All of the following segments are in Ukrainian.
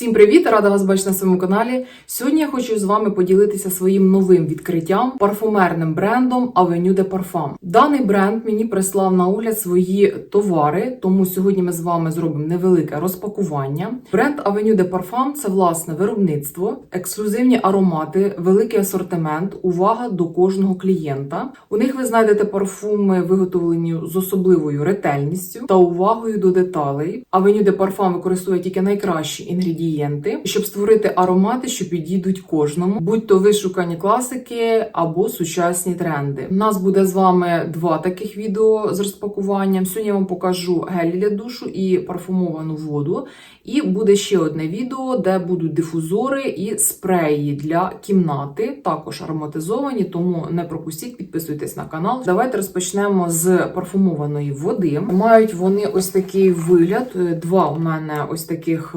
Всім привіт! Рада вас бачити на своєму каналі. Сьогодні я хочу з вами поділитися своїм новим відкриттям парфумерним брендом Avenue de Parfum. Даний бренд мені прислав на огляд свої товари, тому сьогодні ми з вами зробимо невелике розпакування. Бренд Avenue de Parfum – це власне виробництво, ексклюзивні аромати, великий асортимент, увага до кожного клієнта. У них ви знайдете парфуми, виготовлені з особливою ретельністю та увагою до деталей. Avenue de Parfum використовує тільки найкращі інгредієнти, щоб створити аромати, що підійдуть кожному, будь то вишукані класики або сучасні тренди. У нас буде з вами два таких відео з розпакуванням. Сьогодні я вам покажу гель для душу і парфумовану воду. І буде ще одне відео, де будуть дифузори і спреї для кімнати, також ароматизовані, тому не пропустіть, підписуйтесь на канал. Давайте розпочнемо з парфумованої води. Мають вони ось такий вигляд. Е, Два у мене ось таких.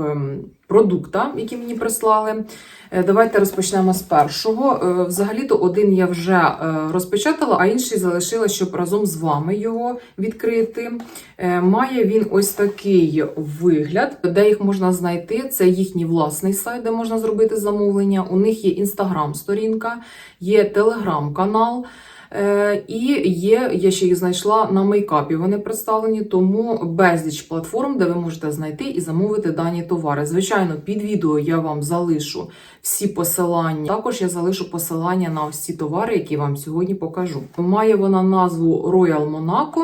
Продукта, які мені прислали. Е, Давайте розпочнемо з першого. Е, Взагалі-то один я вже е, розпечатала, а інший залишила, щоб разом з вами його відкрити. Має він ось такий вигляд, де їх можна знайти. Це їхній власний сайт, де можна зробити замовлення. У них є інстаграм-сторінка, є телеграм-канал. Е, І є, я ще їх знайшла на мейкапі. Вони представлені, тому безліч платформ, де ви можете знайти і замовити дані товари. Звичайно, під відео я вам залишу всі посилання. Також я залишу посилання на ці товари, які вам сьогодні покажу. Має вона назву Royal Monaco.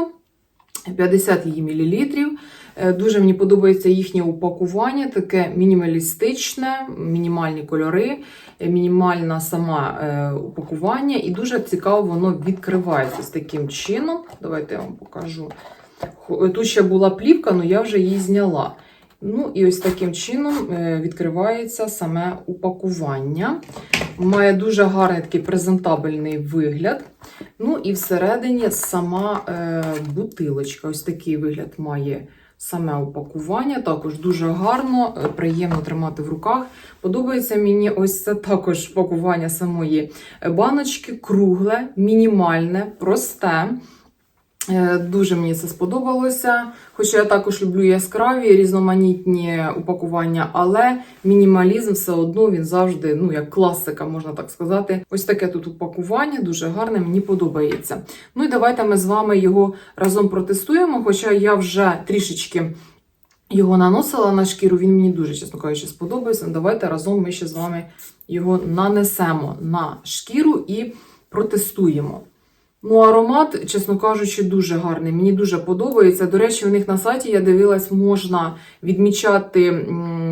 50 її мілілітрів. Е, Дуже мені подобається їхнє упакування, таке мінімалістичне, мінімальні кольори, е, мінімальне саме е, упакування, і дуже цікаво воно відкривається з таким чином. Давайте я вам покажу. Тут ще була плівка, але я вже її зняла. Ну і ось таким чином відкривається саме упакування. Має дуже гарний такий презентабельний вигляд. Ну і всередині сама бутилочка. Ось такий вигляд має саме упакування. Також дуже гарно, е, приємно тримати в руках. Подобається мені ось це також пакування самої баночки, кругле, мінімальне, просте. Е, Дуже мені це сподобалося. Хоча я також люблю яскраві різноманітні упакування, але мінімалізм все одно він завжди, ну як класика, можна так сказати. Ось таке тут упакування, дуже гарне, мені подобається. Ну і давайте ми з вами його разом протестуємо. Хоча я вже трішечки його наносила на шкіру, він мені дуже, чесно кажучи, сподобався. Давайте разом ми ще з вами його нанесемо на шкіру і протестуємо. Ну, аромат, чесно кажучи, дуже гарний. Мені дуже подобається. До речі, у них на сайті я дивилась, можна відмічати,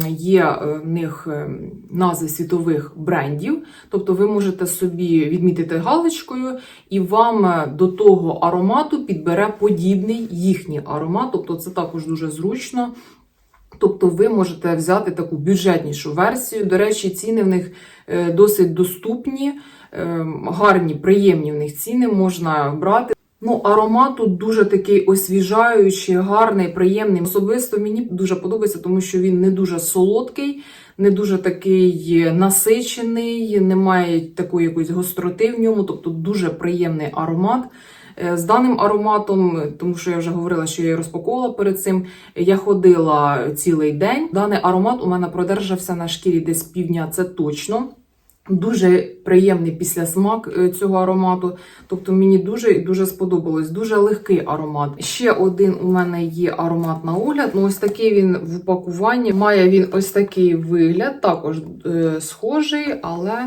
є е, в них е, назви світових брендів. Тобто ви можете собі відмітити галочкою, і вам е, до того аромату підбере подібний їхній аромат. Тобто це також дуже зручно. Тобто ви можете взяти таку бюджетнішу версію. До речі, ціни в них е, досить доступні, е, гарні, приємні в них ціни можна брати. Ну, аромат тут дуже такий освіжаючий, гарний, приємний. Особисто мені дуже подобається, тому що він не дуже солодкий, не дуже такий насичений, немає такої якоїсь гостроти в ньому, тобто дуже приємний аромат. Е, З даним ароматом, тому що я вже говорила, що я її розпаковувала перед цим. Я ходила цілий день. Даний аромат у мене продержався на шкірі десь півдня, це точно. Дуже приємний післясмак е, цього аромату. Тобто мені дуже і дуже сподобалось. Дуже легкий аромат. Ще один у мене є аромат на огляд. Ну, ось такий він в упакуванні. Має він ось такий вигляд, також е, схожий, але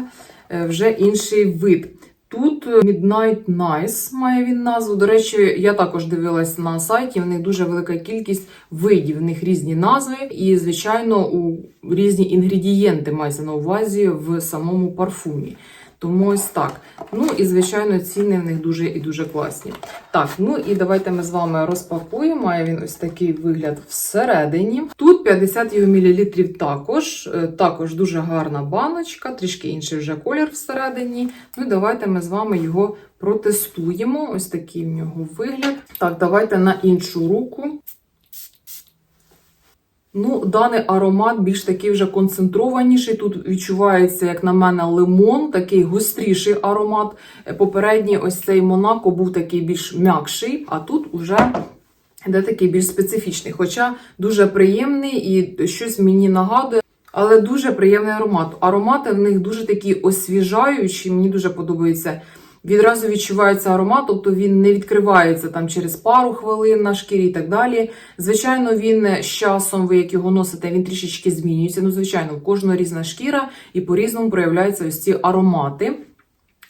е, вже інший вид. Тут е, Midnight Nice має він назву. До речі, я також дивилась на сайті. В них дуже велика кількість видів, в них різні назви, і, звичайно, у різні інгредієнти мається на увазі в самому парфумі. Тому ось так. Ну і звичайно, ціни в них дуже і дуже класні. Так, ну і давайте ми з вами розпакуємо. Має він ось такий вигляд всередині. Тут 50 його мілілітрів також. Е, Також дуже гарна баночка, трішки інший вже колір всередині. Ну і давайте ми з вами його протестуємо. Ось такий в нього вигляд. Так, давайте на іншу руку. Ну, даний аромат більш такий вже концентрованіший. Тут відчувається, як на мене, лимон, такий гостріший аромат. Е, Попередній ось цей Монако був такий більш м'якший, а тут уже де такий більш специфічний. Хоча дуже приємний і щось мені нагадує. Але дуже приємний аромат. Аромати в них дуже такі освіжаючі, мені дуже подобається. Відразу відчувається аромат, тобто він не відкривається там через пару хвилин на шкірі і так далі. Звичайно, він з часом, ви як його носите, він трішечки змінюється. Ну, звичайно, в кожного різна шкіра і по-різному проявляються ось ці аромати.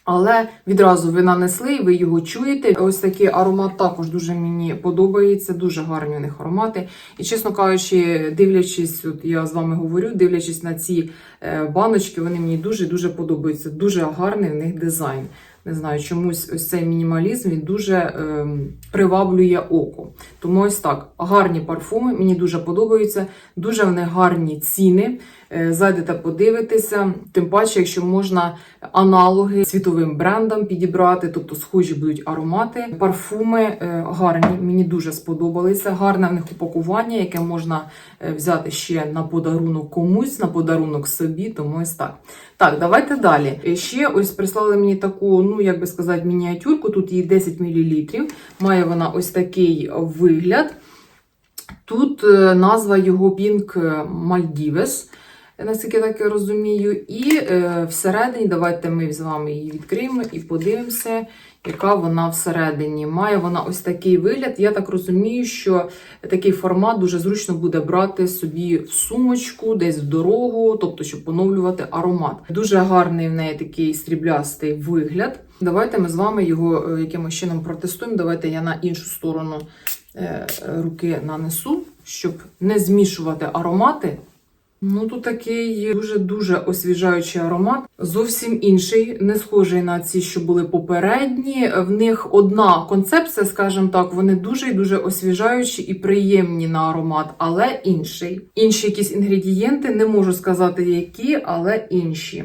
Але відразу ви нанесли, і ви його чуєте. Ось такий аромат також дуже мені подобається. Дуже гарні у них аромати. І чесно кажучи, дивлячись, от я з вами говорю, дивлячись на ці е, баночки, вони мені дуже дуже подобаються. Дуже гарний в них дизайн. Не знаю, чомусь ось цей мінімалізм він дуже е, приваблює око. Тому ось так, гарні парфуми, мені дуже подобаються, дуже вони гарні ціни. Е, Зайдете подивитися, тим паче, якщо можна аналоги світовим брендам підібрати, тобто схожі будуть аромати. Парфуми е, гарні, мені дуже сподобалися. Гарне в них упакування, яке можна е, взяти ще на подарунок комусь, на подарунок собі, тому ось так. Так, давайте далі. Ще ось прислали мені таку, ну як би сказати, мініатюрку. Тут її 10 мл. Має вона ось такий вигляд. Тут назва його Pink Maldives, наскільки я так розумію. І е, всередині, давайте ми з вами її відкриємо і подивимося, яка вона всередині. Має вона ось такий вигляд. Я так розумію, що такий формат дуже зручно буде брати собі в сумочку, десь в дорогу, тобто, щоб поновлювати аромат. Дуже гарний в неї такий стріблястий вигляд. Давайте ми з вами його е, якимось чином протестуємо. Давайте я на іншу сторону е, руки нанесу, щоб не змішувати аромати. Ну, тут такий дуже-дуже освіжаючий аромат. Зовсім інший, не схожий на ці, що були попередні. В них одна концепція, скажімо так, вони дуже і дуже освіжаючі і приємні на аромат, але інший. Інші якісь інгредієнти, не можу сказати які, але інші.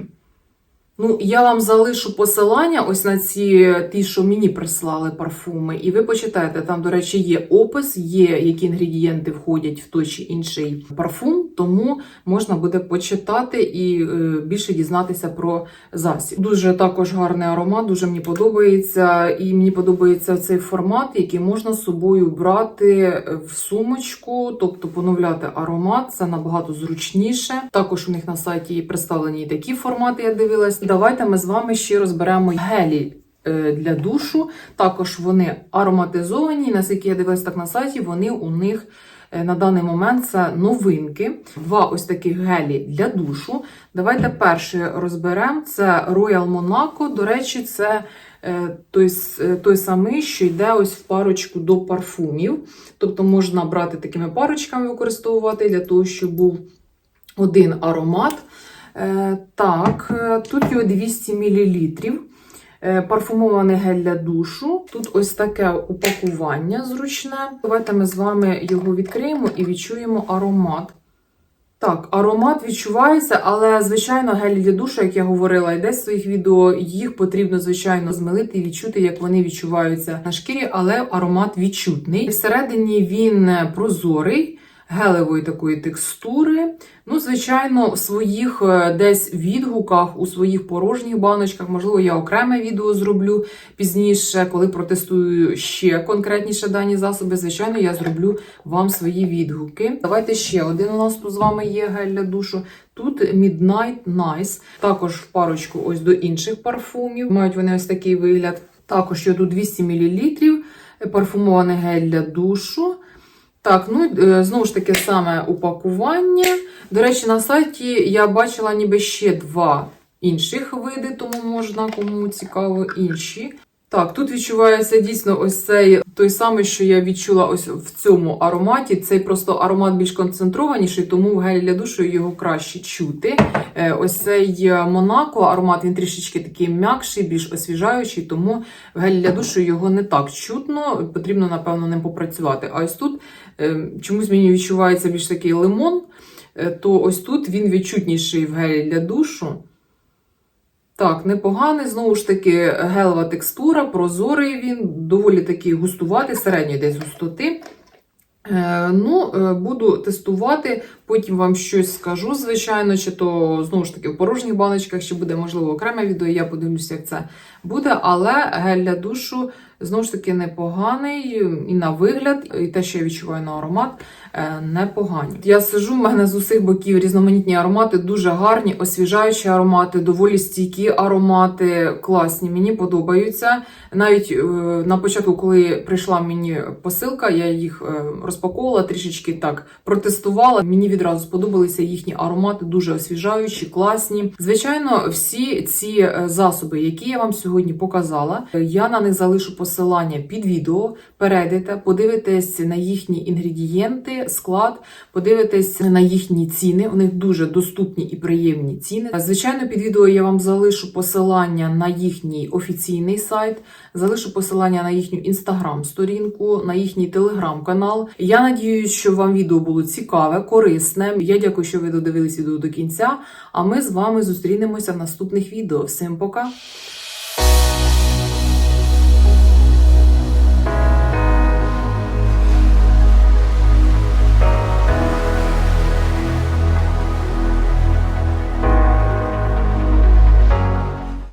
Ну, я вам залишу посилання ось на ці ті, що мені прислали парфуми, і ви почитаєте. Там, до речі, є опис, є які інгредієнти входять в той чи інший парфум, тому можна буде почитати і е, більше дізнатися про засіб. Дуже також гарний аромат, дуже мені подобається. І мені подобається цей формат, який можна з собою брати в сумочку, тобто поновляти аромат. Це набагато зручніше. Також у них на сайті представлені і такі формати, я дивилась. Давайте ми з вами ще розберемо гелі е, для душу. Також вони ароматизовані. Наскільки я дивилась так на сайті, вони у них е, на даний момент це новинки. Два ось таких гелі для душу. Давайте перший розберемо. Це Royal Monaco. До речі, це е, той, той самий, що йде ось в парочку до парфумів. Тобто можна брати такими парочками використовувати для того, щоб був один аромат. Е, Так, е, тут його 200 мл. Е, Парфумований гель для душу. Тут ось таке упакування зручне. Давайте ми з вами його відкриємо і відчуємо аромат. Так, аромат відчувається, але, звичайно, гель для душу, як я говорила, і десь в своїх відео, їх потрібно, звичайно, змилити і відчути, як вони відчуваються на шкірі, але аромат відчутний. Всередині він прозорий, гелевої такої текстури. Ну, звичайно, в своїх е, десь відгуках, у своїх порожніх баночках, можливо, я окреме відео зроблю пізніше, коли протестую ще конкретніше дані засоби. Звичайно, я зроблю вам свої відгуки. Давайте ще один у нас тут з вами є гель для душу. Тут Midnight Nice, також в парочку ось до інших парфумів. Мають вони ось такий вигляд. Також є тут 200 мл, парфумований гель для душу. Так, ну е, знову ж таки саме упакування. До речі, на сайті я бачила ніби ще два інших види, тому можна кому цікаво інші. Так, тут відчувається дійсно ось цей той самий, що я відчула ось в цьому ароматі. Цей просто аромат більш концентрованіший, тому в гелі для душу його краще чути. Е, Ось цей Монако аромат він трішечки такий м'якший, більш освіжаючий, тому в гелі для душу його не так чутно. Потрібно, напевно, ним попрацювати. А ось тут е, чомусь мені відчувається більш такий лимон, е, то ось тут він відчутніший в гелі для душу. Так, непоганий, знову ж таки, гелова текстура, прозорий він, доволі такий густуватий, середньої десь густоти. Е, ну, е, буду тестувати, потім вам щось скажу, звичайно, чи то знову ж таки в порожніх баночках, чи буде, можливо, окреме відео, я подивлюся, як це буде. Але гель для душу Знову ж таки, непоганий і на вигляд, і те, що я відчуваю на аромат, е, непогані. Я сижу, в мене з усіх боків різноманітні аромати, дуже гарні, освіжаючі аромати, доволі стійкі аромати, класні. Мені подобаються. Навіть е, на початку, коли прийшла мені посилка, я їх е, розпаковувала, трішечки так протестувала. Мені відразу сподобалися їхні аромати, дуже освіжаючі, класні. Звичайно, всі ці засоби, які я вам сьогодні показала, я на них залишу посилання під відео. Перейдете, подивитесь на їхні інгредієнти, склад, подивитесь на їхні ціни. У них дуже доступні і приємні ціни. Звичайно, під відео я вам залишу посилання на їхній офіційний сайт, залишу посилання на їхню інстаграм-сторінку, на їхній телеграм-канал. Я надіюсь, що вам відео було цікаве, корисне. Я дякую, що ви додивились відео до кінця. А ми з вами зустрінемося в наступних відео. Всім пока!